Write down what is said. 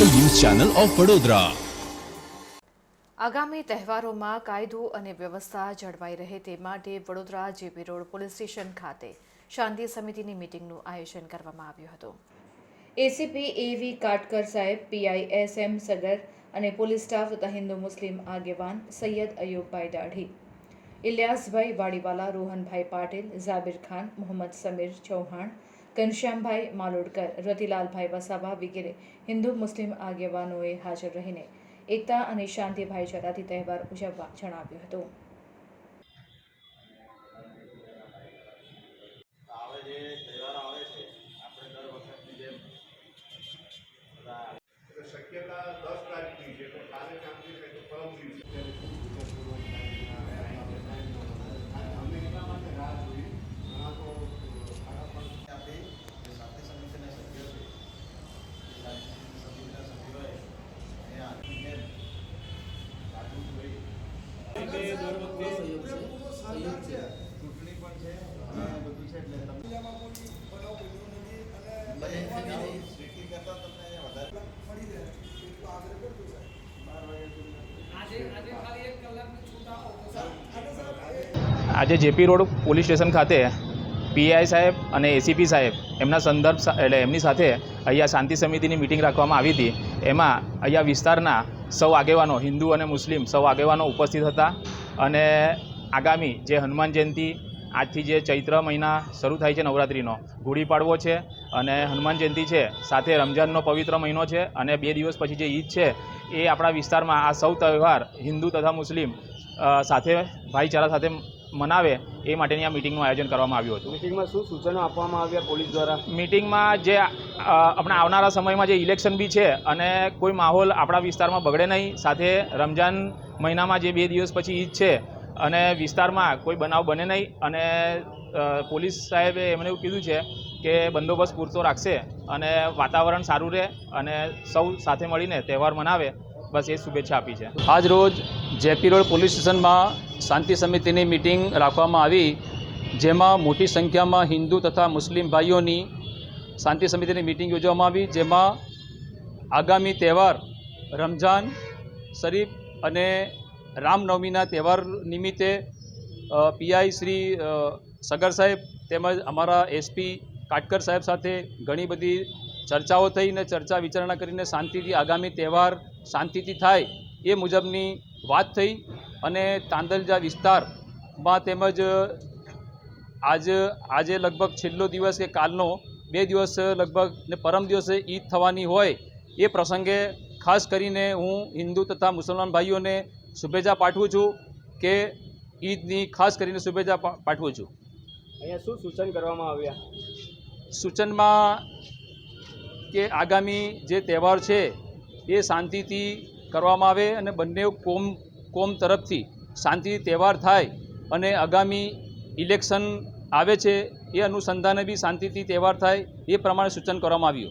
Channel of Vadodara. આગામી તહેવારોમાં કાયદો અને વ્યવસ્થા જળવાઈ રહે તે માટે Vadodara JP road police station ખાતે શાંતિ સમિતિની મિટિંગનું આયોજન કરવામાં આવ્યું હતું. એસીપી એવી કાટકર સાહેબ પીઆઈ એમ સગર અને પોલીસ સ્ટાફ તથા હિન્દુ મુસ્લિમ આગેવાન સૈયદ અયુબભાઈ દાઢી ઇલિયાસભાઈ વાડીવાલા, રોહનભાઈ પાટીલ, ઝાબિર ખાન, મોહમ્મદ સમીર ચૌહાણ ઘનશ્યામભાઈ માલોડકર, રતિલાલભાઈ વસાવા વગેરે હિન્દુ મુસ્લિમ આગેવાનોએ હાજર રહીને એકતા અને શાંતિ ભાઈચારાથી તહેવાર ઉજવવા જણાવ્યું હતું હવે જે તહેવારો આવે છે આપણે દર વખતની જેમ બધા એટલે શક્યતા દસ તારીખની છે તો કાલે કામથી છે તો પરમ દિવસે આપણી જે શાંતિ સમિતિના સભ્યો છે એ શાંતિ સમિતિના સભ્યોએ એ આજની જેમ રાખવું જોઈએ ચૂંટણી આજે જેપી રોડ પોલીસ સ્ટેશન ખાતે પીઆઈ સાહેબ અને એસીપી સાહેબ એમના સંદર્ભ એટલે એમની સાથે અહીંયા શાંતિ સમિતિની મિટિંગ રાખવામાં આવી હતી. એમાં અહીંયા વિસ્તારના સૌ આગેવાનો, હિન્દુ અને મુસ્લિમ સૌ આગેવાનો ઉપસ્થિત હતા અને આગામી જે હનુમાન જયંતિ આજથી જે ચૈત્ર મહિના શરૂ થાય છે નવરાત્રિનો ગુડી પાડવો છે અને હનુમાન જયંતિ છે સાથે રમજાનનો પવિત્ર મહિનો છે અને બે દિવસ પછી જે ઈદ છે એ આપણા વિસ્તારમાં આ સૌ તહેવાર હિન્દુ તથા મુસ્લિમ સાથે ભાઈચારા સાથે મનાવે એ માટેની આ મિટિંગનું આયોજન કરવામાં આવ્યું હતું. મિટિંગમાં શું સૂચનો આપવામાં આવ્યા પોલીસ દ્વારા? મિટિંગમાં જે આપણા આવનારા સમયમાં જે ઇલેક્શન બી છે અને કોઈ માહોલ આપણા વિસ્તારમાં બગડે નહીં સાથે રમજાન મહિનામાં જે બે દિવસ પછી ઈદ છે અને વિસ્તારમાં કોઈ બનાવ બને નહીં. અને પોલીસ સાહેબે એમને એવું કીધું છે કે બંદોબસ્ત પૂરતો રાખશે અને વાતાવરણ સારું રહે અને સૌ સાથે મળીને તહેવાર મનાવે. બસ એ શુભેચ્છા આપી છે. આજ રોજ જેપી રોડ પોલીસ સ્ટેશનમાં શાંતિ સમિતિની મિટિંગ રાખવામાં આવી, જેમાં મોટી સંખ્યામાં હિન્દુ તથા મુસ્લિમ ભાઈઓની શાંતિ સમિતિની મિટિંગ યોજવામાં આવી, જેમાં આગામી તહેવાર, રમઝાન, શરીફ અને રામનવમીના તહેવાર નિમિત્તે પીઆઈ શ્રી સગર સાહેબ તેમજ અમારા એસપી કાટકર સાહેબ સાથે ઘણી બધી ચર્ચાઓ થઈ અને ચર્ચા વિચારણા કરીને શાંતિથી આગામી તહેવાર શાંતિથી થાય એ મુજબની વાત થઈ અને તાંદલજા વિસ્તારમાં તેમજ આજ, આજે લગભગ છેલ્લો દિવસ કે કાલનો બે દિવસ લગભગ ને પરમ દિવસે ઈદ થવાની હોય એ પ્રસંગે ખાસ કરીને હું હિન્દુ તથા મુસલમાન ભાઈઓને શુભેચ્છા પાઠવું છું કે ઈદની ખાસ કરીને શુભેચ્છા પાઠવું છું. અહીંયા શું સૂચન કરવામાં આવ્યા? સૂચનમાં કે આગામી જે તહેવાર છે એ શાંતિથી કરવામાં આવે અને બંને કોમ કોમ તરફથી શાંતિથી તહેવાર થાય અને આગામી ઇલેક્શન આવે છે એ અનુસંધાને બી શાંતિથી તહેવાર થાય એ પ્રમાણે સૂચન કરવામાં આવ્યું.